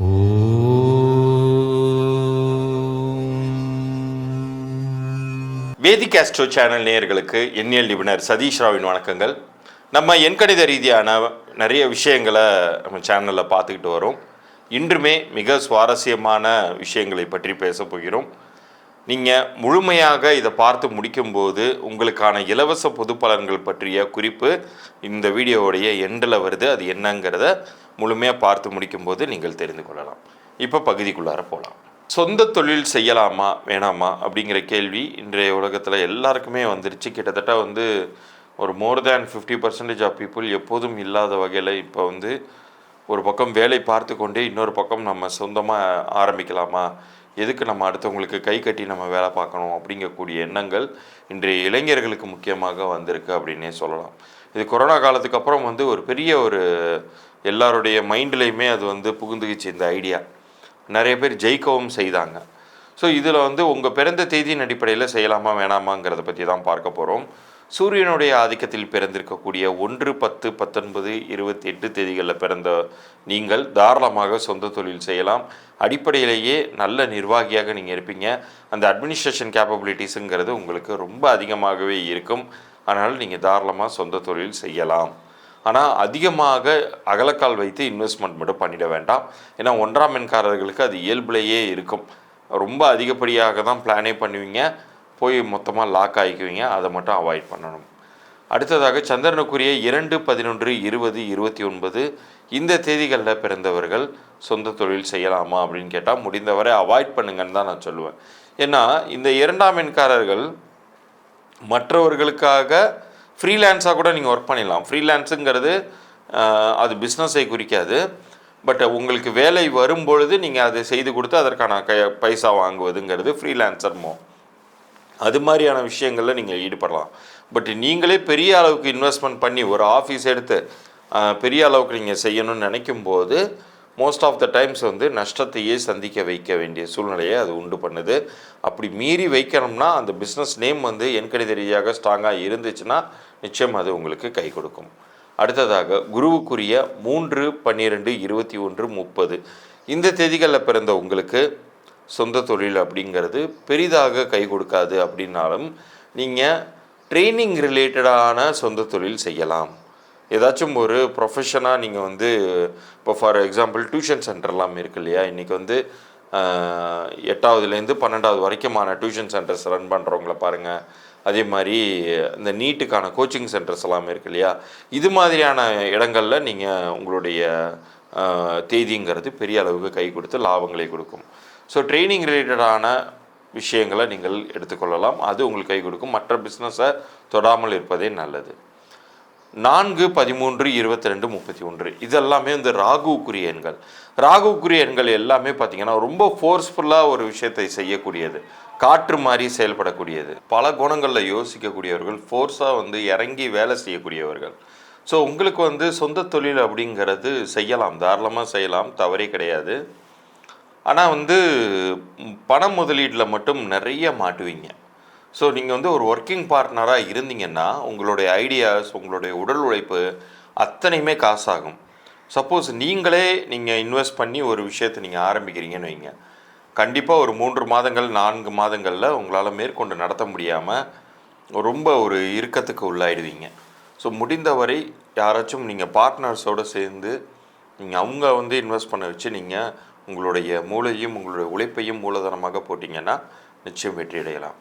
வேதிக் Castro channel நேயர்களுக்கு எண்ணியல் நிபுணர் சதீஷ் ராவின் வணக்கங்கள். நம்ம எண்கணித ரீதியான நிறைய விஷயங்களை நம்ம சேனலில் பார்த்துக்கிட்டு வரோம். இன்றுமே மிக சுவாரஸ்யமான விஷயங்களை பற்றி பேச போகிறோம். நீங்கள் முழுமையாக இதை பார்த்து முடிக்கும்போது உங்களுக்கான இலவச பொது பலன்கள் பற்றிய குறிப்பு இந்த வீடியோவுடைய எண்டில் வருது. அது என்னங்கிறத முழுமையாக பார்த்து முடிக்கும்போது நீங்கள் தெரிந்து கொள்ளலாம். இப்போ பகுதிக்குள்ளார போகலாம் சொந்த தொழில் செய்யலாமா வேணாமா அப்படிங்கிற கேள்வி இன்றைய உலகத்தில் எல்லாருக்குமே வந்துருச்சு. கிட்டத்தட்ட வந்து ஒரு more than fifty percentage of people எப்போதும் இல்லாத வகையில் இப்போ வந்து ஒரு பக்கம் வேலை பார்த்து கொண்டே இன்னொரு பக்கம் நம்ம சொந்தமாக ஆரம்பிக்கலாமா? எதுக்கு நம்ம அடுத்தவங்களுக்கு கை கட்டி நம்ம வேலை பார்க்கணும் அப்படிங்கக்கூடிய எண்ணங்கள் இன்றைய இளைஞர்களுக்கு முக்கியமாக வந்திருக்கு அப்படின்னே சொல்லலாம். இது கொரோனா காலத்துக்கு அப்புறம் வந்து ஒரு பெரிய ஒரு எல்லாருடைய மைண்ட்லேயுமே அது வந்து புகுந்துக்குச்சு இந்த ஐடியா. நிறைய பேர் ஜெயிக்கவும் செய்தாங்க. ஸோ இதில் வந்து உங்கள் பிறந்த தேதியின் அடிப்படையில் செய்யலாமா வேணாமாங்கிறத பற்றி தான் பார்க்க போகிறோம் சூரியனுடைய ஆதிக்கத்தில் பிறந்திருக்கக்கூடிய ஒன்று பத்து பத்தொன்பது இருபத்தி எட்டு தேதிகளில் பிறந்த நீங்கள் தாராளமாக சொந்த தொழில் செய்யலாம். அடிப்படையிலேயே நல்ல நிர்வாகியாக நீங்கள் இருப்பீங்க. அந்த அட்மினிஸ்ட்ரேஷன் கேப்பபிலிட்டிஸுங்கிறது உங்களுக்கு ரொம்ப அதிகமாகவே இருக்கும். அதனால் நீங்கள் தாராளமாக சொந்த தொழில் செய்யலாம். ஆனால் அதிகமாக அகலக்கால் வைத்து இன்வெஸ்ட்மெண்ட் மட்டும் பண்ணிட வேண்டாம். ஏன்னா ஒன்றாம் எண்காரர்களுக்கு அது இயல்புலேயே இருக்கும். ரொம்ப அதிகப்படியாக தான் பிளானே பண்ணுவீங்க. போய் மொத்தமாக லாக் ஆகிக்குவீங்க அதை மட்டும் அவாய்ட் பண்ணணும். அடுத்ததாக சந்திரனுக்குரிய இரண்டு பதினொன்று இருபது இருபத்தி ஒன்பது இந்த தேதிகளில் பிறந்தவர்கள் சொந்த தொழில் செய்யலாமா அப்படின்னு கேட்டால் முடிந்தவரை அவாய்ட் பண்ணுங்கன்னு தான் நான் சொல்லுவேன். ஏன்னா இந்த இரண்டாம் எண்காரர்கள் மற்றவர்களுக்காக ஃப்ரீலான்ஸாக கூட நீங்கள் ஒர்க் பண்ணிடலாம். ஃப்ரீலான்ஸுங்கிறது அது பிஸ்னஸை குறிக்காது. பட் உங்களுக்கு வேலை வரும்பொழுது நீங்கள் அதை செய்து கொடுத்து அதற்கான க பைசா வாங்குவதுங்கிறது ஃப்ரீலான்சர் மோ அது மாதிரியான விஷயங்களில் நீங்கள் ஈடுபடலாம். பட் நீங்களே பெரிய அளவுக்கு இன்வெஸ்ட்மெண்ட் பண்ணி ஒரு ஆஃபீஸ் எடுத்து பெரிய அளவுக்கு நீங்கள் செய்யணும்னு நினைக்கும் போது மோஸ்ட் ஆஃப் த டைம்ஸ் வந்து நஷ்டத்தையே சந்திக்க வைக்க வேண்டிய சூழ்நிலையை அது உண்டு பண்ணுது. அப்படி மீறி வைக்கணும்னா அந்த பிஸ்னஸ் நேம் வந்து எண்கணித ரீதியாக ஸ்ட்ராங்காக இருந்துச்சுன்னா நிச்சயம் அது உங்களுக்கு கை கொடுக்கும். அடுத்ததாக குருவுக்குரிய மூன்று பன்னிரெண்டு இருபத்தி ஒன்று முப்பது. இந்த தேதிகளில் பிறந்த உங்களுக்கு சொந்த தொழில் அப்படிங்கிறது பெரிதாக கை கொடுக்காது அப்படின்னாலும் நீங்கள் ட்ரைனிங் ரிலேட்டடான சொந்த தொழில் செய்யலாம். ஏதாச்சும் ஒரு ப்ரொஃபஷனாக நீங்கள் வந்து இப்போ ஃபார் எக்ஸாம்பிள் டியூஷன் சென்டர்லாம் இருக்கு இல்லையா? இன்றைக்கி வந்து எட்டாவதுலேருந்து பன்னெண்டாவது வரைக்குமான டியூஷன் சென்டர்ஸ் ரன் பண்ணுறவங்கள பாருங்கள் அதே மாதிரி இந்த நீட்டுக்கான கோச்சிங் சென்டர்ஸ் எல்லாம் இருக்கு இல்லையா? இது மாதிரியான இடங்களில் நீங்கள் உங்களுடைய தேதிங்கிறது பெரிய அளவுக்கு கை கொடுத்து லாபங்களை கொடுக்கும். ஸோ ட்ரைனிங் ரிலேட்டடான விஷயங்களை நீங்கள் எடுத்துக்கொள்ளலாம். அது உங்களுக்கு கை கொடுக்கும். மற்ற பிஸ்னஸை தொடாமல் இருப்பதே நல்லது. நான்கு பதிமூன்று இருபத்தி ரெண்டு முப்பத்தி ஒன்று இதெல்லாமே இந்த ராகுக்குரிய எண்கள். ராகுக்குரிய எண்கள் எல்லாமே பார்த்தீங்கன்னா ரொம்ப ஃபோர்ஸ்ஃபுல்லாக ஒரு விஷயத்தை செய்யக்கூடியது. காற்று மாதிரி செயல்படக்கூடியது. பல குணங்களில் யோசிக்கக்கூடியவர்கள் ஃபோர்ஸாக வந்து இறங்கி வேலை செய்யக்கூடியவர்கள். ஸோ உங்களுக்கு வந்து சொந்த தொழில் அப்படிங்கிறது செய்யலாம். தாராளமாக செய்யலாம். தவறே கிடையாது. ஆனால் வந்து பணம் பண முதலீட்டில் மட்டும் நிறைய மாட்டுவீங்க. ஸோ நீங்கள் வந்து ஒரு ஒர்க்கிங் பார்ட்னராக இருந்தீங்கன்னா உங்களுடைய ஐடியாஸ் உங்களுடைய உடல் உழைப்பு அத்தனையுமே காசாகும். சப்போஸ் நீங்களே நீங்கள் இன்வெஸ்ட் பண்ணி ஒரு விஷயத்தை நீங்கள் ஆரம்பிக்கிறீங்கன்னு வைங்க. கண்டிப்பாக ஒரு மூன்று மாதங்கள் நான்கு மாதங்களில் உங்களால் மேற்கொண்டு நடத்த முடியாமல் ரொம்ப ஒரு இறுக்கத்துக்கு உள்ளாயிடுவீங்க. ஸோ முடிந்தவரை யாராச்சும் நீங்கள் பார்ட்னர்ஸோடு சேர்ந்து நீங்கள் அவங்க வந்து இன்வெஸ்ட் பண்ண வச்சு நீங்கள் உங்களுடைய மூளையும் உங்களுடைய உழைப்பையும் மூலதனமாக போட்டிங்கன்னா நிச்சயம் வெற்றி அடையலாம்.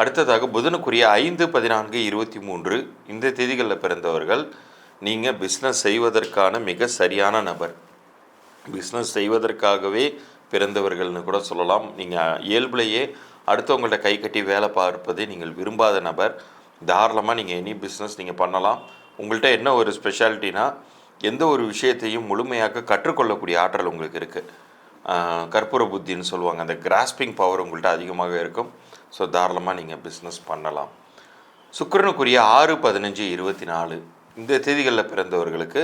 அடுத்ததாக புதனுக்குரிய ஐந்து பதினான்கு இருபத்தி மூன்று இந்த தேதிகளில் பிறந்தவர்கள் நீங்கள் பிஸ்னஸ் செய்வதற்கான மிக சரியான நபர். பிஸ்னஸ் செய்வதற்காகவே பிறந்தவர்கள்னு கூட சொல்லலாம். நீங்கள் இயல்புலேயே அடுத்தவங்கள்ட்ட கை கட்டி வேலை பார்ப்பதை நீங்கள் விரும்பாத நபர். தாராளமாக நீங்கள் எனி பிஸ்னஸ் நீங்கள் பண்ணலாம். உங்கள்கிட்ட என்ன ஒரு ஸ்பெஷாலிட்டினா எந்த ஒரு விஷயத்தையும் முழுமையாக கற்றுக்கொள்ளக்கூடிய ஆற்றல் உங்களுக்கு இருக்குது கற்பூர புத்தின்னு சொல்லுவாங்க. அந்த கிராஸ்பிங் பவர் உங்கள்கிட்ட அதிகமாக இருக்கும். ஸோ தாராளமாக நீங்கள் பிஸ்னஸ் பண்ணலாம். சுக்கரனுக்குரிய ஆறு பதினஞ்சு இருபத்தி நாலு இந்த தேதிகளில் பிறந்தவர்களுக்கு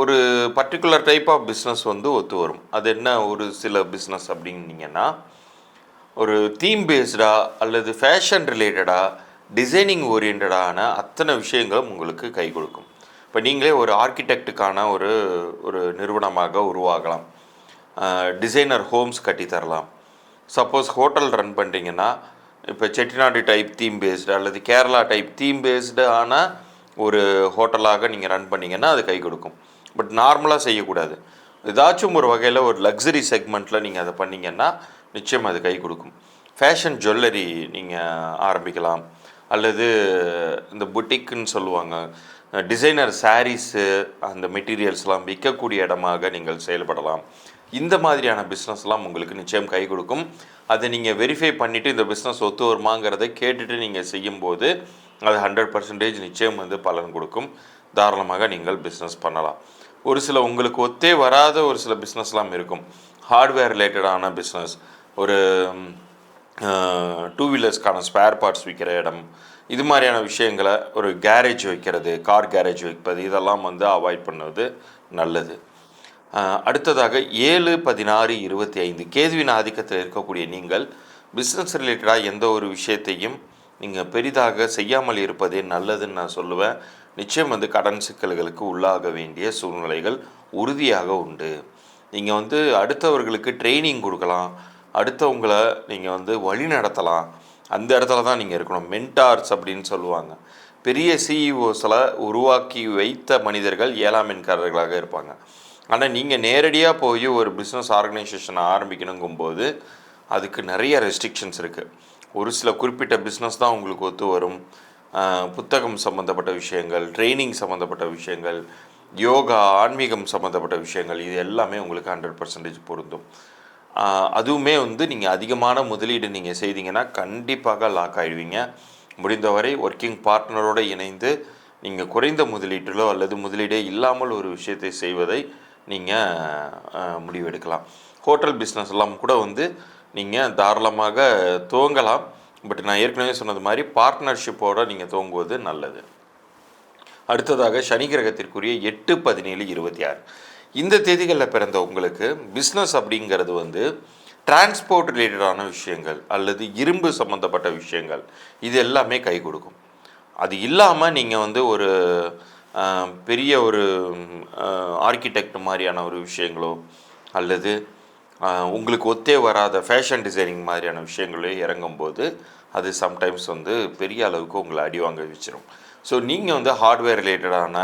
ஒரு பர்டிகுலர் டைப் ஆஃப் பிஸ்னஸ் வந்து ஒத்து வரும். அது என்ன ஒரு சில பிஸ்னஸ் அப்படின்னீங்கன்னா ஒரு தீம் பேஸ்டாக அல்லது ஃபேஷன் ரிலேட்டடாக டிசைனிங் ஓரியன்டான அத்தனை விஷயங்களும் உங்களுக்கு கை கொடுக்கும். இப்போ நீங்களே ஒரு ஆர்கிடெக்ட்டுக்கான ஒரு ஒரு நிறுவனமாக உருவாகலாம். டிசைனர் ஹோம்ஸ் கட்டி தரலாம். சப்போஸ் ஹோட்டல் ரன் பண்ணுறீங்கன்னா இப்போ செட்டிநாடு டைப் தீம் பேஸ்டு அல்லது கேரளா டைப் தீம் பேஸ்டு ஆன ஒரு ஹோட்டலாக நீங்கள் ரன் பண்ணிங்கன்னா அது கை கொடுக்கும். பட் நார்மலாக செய்யக்கூடாது. ஏதாச்சும் ஒரு வகையில் ஒரு லக்ஸரி செக்மெண்ட்டில் நீங்கள் அதை பண்ணிங்கன்னா நிச்சயம் அது கை கொடுக்கும். ஃபேஷன் ஜுவல்லரி நீங்கள் ஆரம்பிக்கலாம். அல்லது இந்த புட்டிக்குன்னு சொல்லுவாங்க. டிசைனர் சாரீஸு அந்த மெட்டீரியல்ஸ்லாம் விற்கக்கூடிய இடமாக நீங்கள் செயல்படலாம். இந்த மாதிரியான பிஸ்னஸ்லாம் உங்களுக்கு நிச்சயம் கை கொடுக்கும். அதை நீங்கள் வெரிஃபை பண்ணிவிட்டு இந்த பிஸ்னஸ் ஒத்து வருமாங்கிறத கேட்டுட்டு நீங்கள் செய்யும்போது அது ஹண்ட்ரட் பர்சன்டேஜ் நிச்சயம் வந்து பலன் கொடுக்கும். தாராளமாக நீங்கள் பிஸ்னஸ் பண்ணலாம். ஒரு சில உங்களுக்கு ஒத்தே வராத ஒரு சில பிஸ்னஸ்லாம் இருக்கும். ஹார்ட்வேர் ரிலேட்டடான பிஸ்னஸ் ஒரு டூ வீலர்ஸ்க்கான ஸ்பேர் பார்ட்ஸ் விற்கிற இடம். இது மாதிரியான விஷயங்களை ஒரு கேரேஜ் வைக்கிறது கார் கேரேஜ் வைப்பது இதெல்லாம் வந்து அவாய்ட் பண்ணுவது நல்லது. அடுத்ததாக ஏழு பதினாறு இருபத்தி ஐந்து. கேதுவின் ஆதிக்கத்தில் இருக்கக்கூடிய நீங்கள் பிஸ்னஸ் ரிலேட்டடாக எந்த ஒரு விஷயத்தையும் நீங்கள் பெரிதாக செய்யாமல் இருப்பதே நல்லதுன்னு நான் சொல்லுவேன். நிச்சயம் வந்து கடன் சிக்கல்களுக்கு உள்ளாக வேண்டிய சூழ்நிலைகள் உறுதியாக உண்டு. நீங்கள் வந்து அடுத்தவர்களுக்கு ட்ரைனிங் கொடுக்கலாம். அடுத்தவங்களை நீங்கள் வந்து வழி நடத்தலாம். அந்த இடத்துல தான் நீங்கள் இருக்கணும். மென்டார்ஸ் அப்படின்னு சொல்லுவாங்க. பெரிய சிஇஓஸில் உருவாக்கி வைத்த மனிதர்கள் ஏழாம் எண்காரர்களாக இருப்பாங்க. ஆனால் நீங்கள் நேரடியாக போய் ஒரு பிஸ்னஸ் ஆர்கனைசேஷனை ஆரம்பிக்கணுங்கும்போது அதுக்கு நிறைய ரெஸ்ட்ரிக்ஷன்ஸ் இருக்குது ஒரு சில குறிப்பிட்ட பிஸ்னஸ் தான் உங்களுக்கு ஒத்து வரும். புத்தகம் சம்மந்தப்பட்ட விஷயங்கள் ட்ரைனிங் சம்மந்தப்பட்ட விஷயங்கள் யோகா ஆன்மீகம் சம்மந்தப்பட்ட விஷயங்கள் இது எல்லாமே உங்களுக்கு ஹண்ட்ரட் பர்சன்டேஜ் பொருந்தும். அதுவுமே வந்து நீங்கள் அதிகமான முதலீடு நீங்கள் செய்தீங்கன்னா கண்டிப்பாக லாக் ஆகிடுவீங்க முடிந்தவரை ஒர்க்கிங் பார்ட்னரோடு இணைந்து நீங்கள் குறைந்த முதலீட்டிலோ அல்லது முதலீடே இல்லாமல் ஒரு விஷயத்தை செய்வதை நீங்கள் முடிவெடுக்கலாம். ஹோட்டல் பிஸ்னஸ் எல்லாம் கூட வந்து நீங்கள் தாராளமாக துவங்கலாம். பட் நான் ஏற்கனவே சொன்னது மாதிரி பார்ட்னர்ஷிப்போடு நீங்கள் துவங்குவது நல்லது. அடுத்ததாக சனி கிரகத்திற்குரிய எட்டு பதினேழு இருபத்தி ஆறு. இந்த தேதிகளில் பிறந்த உங்களுக்கு பிஸ்னஸ் அப்படிங்கிறது வந்து டிரான்ஸ்போர்ட் ரிலேட்டடான விஷயங்கள் அல்லது இரும்பு சம்மந்தப்பட்ட விஷயங்கள் இது எல்லாமே கை கொடுக்கும். அது இல்லாமல் நீங்கள் வந்து ஒரு பெரிய ஒரு ஆர்கிடெக்ட் மாதிரியான ஒரு விஷயங்களோ அல்லது உங்களுக்கு ஒத்தே வராத ஃபேஷன் டிசைனிங் மாதிரியான விஷயங்களோ இறங்கும்போது அது சம்டைம்ஸ் வந்து பெரிய அளவுக்கு உங்களை அடி வாங்க வச்சிடும் ஸோ நீங்கள் வந்து ஹார்ட்வேர் ரிலேட்டடான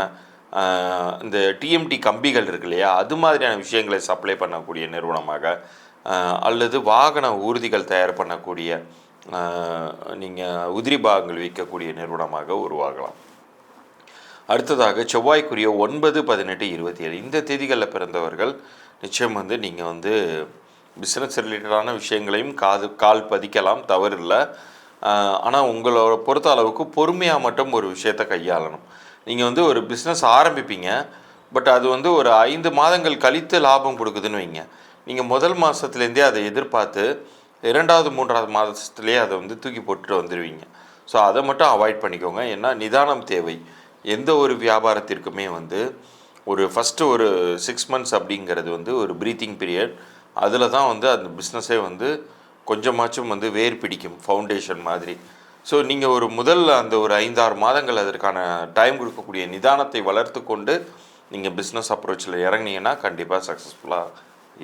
இந்த டிஎம்டி கம்பிகள் இருக்கு இல்லையா? அது மாதிரியான விஷயங்களை சப்ளை பண்ணக்கூடிய நிறுவனமாக அல்லது வாகன ஊர்திகள் தயார் பண்ணக்கூடிய நீங்கள் உதிரி பாகங்கள் விற்கக்கூடிய நிறுவனமாக உருவாகலாம். அடுத்ததாக செவ்வாய்க்குரிய ஒன்பது பதினெட்டு இருபத்தி ஏழு இந்த தேதிகளில் பிறந்தவர்கள் நிச்சயம் வந்து நீங்கள் வந்து பிஸ்னஸ் ரிலேட்டடான விஷயங்களையும் காது கால் பதிக்கலாம் தவறில்லை. ஆனால் உங்களோட பொறுத்த அளவுக்கு பொறுமையாக மட்டும் ஒரு விஷயத்தை கையாளணும். நீங்கள் வந்து ஒரு பிஸ்னஸ் ஆரம்பிப்பீங்க. பட் அது வந்து ஒரு ஐந்து மாதங்கள் கழித்து லாபம் கொடுக்குதுன்னு வைங்க. நீங்கள் முதல் மாதத்துலேருந்தே அதை எதிர்பார்த்து இரண்டாவது மூன்றாவது மாதத்துலேயே அதை வந்து தூக்கி போட்டுட்டு வந்துடுவீங்க ஸோ அதை மட்டும் அவாய்ட் பண்ணிக்கோங்க. ஏன்னா நிதானம் தேவை. எந்த ஒரு வியாபாரத்திற்குமே வந்து ஒரு ஃபஸ்ட்டு ஒரு சிக்ஸ் மந்த்ஸ் அப்படிங்கிறது வந்து ஒரு ப்ரீத்திங் பீரியட் அதில் தான் வந்து அந்த பிஸ்னஸே வந்து கொஞ்சமாச்சும் வந்து வேர் பிடிக்கும். ஃபவுண்டேஷன் மாதிரி. ஸோ நீங்கள் ஒரு முதல் அந்த ஒரு ஐந்தாறு மாதங்கள் அதற்கான டைம் கொடுக்கக்கூடிய நிதானத்தை வளர்த்து கொண்டு நீங்கள் பிஸ்னஸ் அப்ரோச்சில் இறங்கினீங்கன்னா கண்டிப்பாக சக்ஸஸ்ஃபுல்லாக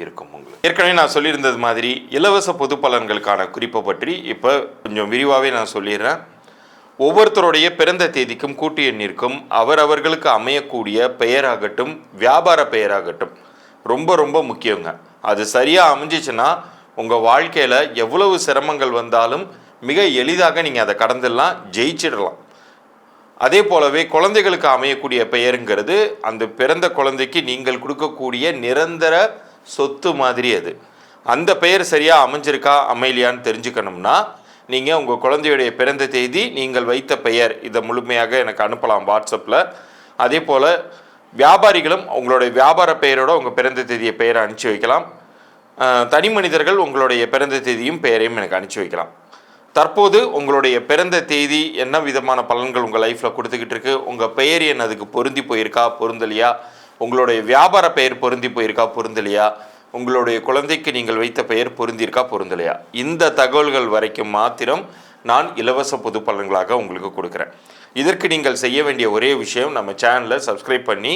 இருக்கும் உங்களுக்கு. ஏற்கனவே நான் சொல்லியிருந்தது மாதிரி இலவச பொது பலன்களுக்கான குறிப்பை பற்றி இப்போ கொஞ்சம் விரிவாகவே நான் சொல்லிடுறேன். ஒவ்வொருத்தருடைய பிறந்த தேதிக்கும் கூட்டு எண்ணிற்கும் அவரவர்களுக்கு அமையக்கூடிய பெயராகட்டும் வியாபார பெயராகட்டும் ரொம்ப ரொம்ப முக்கியங்க. அது சரியாக அமைஞ்சிச்சுன்னா உங்கள் வாழ்க்கையில் எவ்வளவு சிரமங்கள் வந்தாலும் மிக எளிதாக நீங்கள் அதை கடந்துடலாம் ஜெயிச்சிடலாம். அதே போலவே குழந்தைகளுக்கு அமையக்கூடிய பெயருங்கிறது அந்த பிறந்த குழந்தைக்கு நீங்கள் கொடுக்கக்கூடிய நிரந்தர சொத்து மாதிரி அது. அந்த பெயர் சரியாக அமைஞ்சிருக்கா அமையலையான்னு தெரிஞ்சுக்கணும்னா நீங்கள் உங்கள் குழந்தையுடைய பிறந்த தேதி நீங்கள் வைத்த பெயர் இதை முழுமையாக எனக்கு அனுப்பலாம் வாட்ஸ்அப்பில் அதே போல் வியாபாரிகளும் உங்களுடைய வியாபார பெயரோட உங்கள் பிறந்த தேதியை பெயரை அனுப்பிச்சி வைக்கலாம். தனி மனிதர்கள் உங்களுடைய பிறந்த தேதியும் பெயரையும் எனக்கு அனுப்பிச்சி வைக்கலாம். தற்போது உங்களுடைய பிறந்த தேதி என்ன விதமான பலன்கள் உங்கள் லைஃப்பில் கொடுத்துக்கிட்டு இருக்கு? உங்கள் பெயர் என்ன? அதுக்கு பொருந்தி போயிருக்கா? பொருந்தலையா? உங்களுடைய வியாபார பெயர் பொருந்தி போயிருக்கா? பொருந்தலையா? உங்களுடைய குழந்தைக்கு நீங்கள் வைத்த பெயர் பொருந்திருக்கா பொருந்தலையா? இந்த தகவல்கள் வரைக்கும் மாத்திரம் நான் இலவச பொது பலன்களாக உங்களுக்கு கொடுக்குறேன். இதற்கு நீங்கள் செய்ய வேண்டிய ஒரே விஷயம் நம்ம சேனலை சப்ஸ்கிரைப் பண்ணி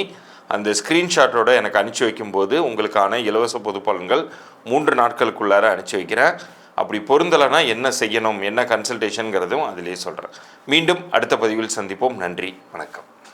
அந்த ஸ்க்ரீன்ஷாட்டோட எனக்கு அனுப்பிச்சி வைக்கும்போது உங்களுக்கான இலவச பொது பலன்கள் மூன்று நாட்களுக்குள்ளார அனுப்பிச்சி வைக்கிறேன். அப்படி பொருந்தலைன்னா என்ன செய்யணும் என்ன கன்சல்டேஷனுங்கிறதும் அதிலே சொல்கிறேன் மீண்டும் அடுத்த பதிவில் சந்திப்போம். நன்றி வணக்கம்.